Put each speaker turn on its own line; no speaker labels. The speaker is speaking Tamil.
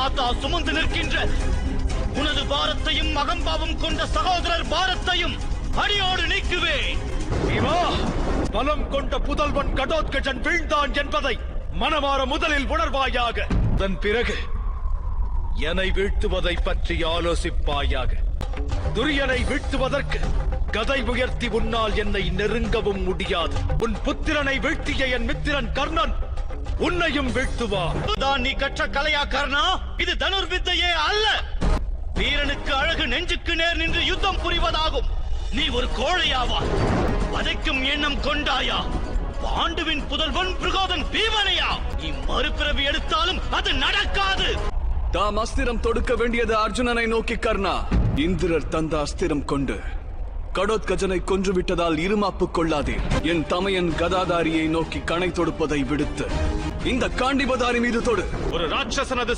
மாதா சுமந்து நிற்கின்ற உனது பாரத்தையும் அகம்பாவம் கொண்ட சகோதரர் பாரத்தையும் அடியோடு நீக்குவேன்
பலம் கொண்ட புதல்வன் கடோத்கஜன் வீழ்ந்தான் என்பதை மனமாற முதலில் உணர்வாயாக. அதன் பிறகு என்னை வீழ்த்துவதை பற்றி ஆலோசிப்பாயாக. துரியனை வீழ்த்துவதற்கு கதை உயர்த்தி உன்னால் என்னை நெருங்கவும் முடியாது. உன் புத்திரனை வீழ்த்திய என் மித்திரன் கர்ணன் உன்னையும் வீழ்த்துவான்
தான் நீ கற்ற கலையா கர்ணா இது தனுர்வித்தையே அல்ல. வீரனுக்கு அழகு நெஞ்சுக்கு நேர் நின்று யுத்தம் புரிவதாகும். நீ ஒரு கோழையாவா? வதைக்கும் எண்ணம் கொண்டாயா? பாண்டுவின் புதல்வன் பிரகோதன் பீமனையா? நீ மறுபிறவி எடுத்தாலும் அது நடக்காது.
தாம் அஸ்திரம் தொடுக்க வேண்டியது அர்ஜுனனை நோக்கி கர்ணா. இந்திரர் தந்த அஸ்திரம் கொண்டு கடோத்கஜனை கொன்று விட்டதால் இருமாப்பு கொள்ளாதீர். என் தமையன் கதாதாரியை நோக்கி கணை தொடுப்பதை விடுத்து. இந்த காண்டிபதாரி மீது தொடு.
ஒரு ராட்சசனது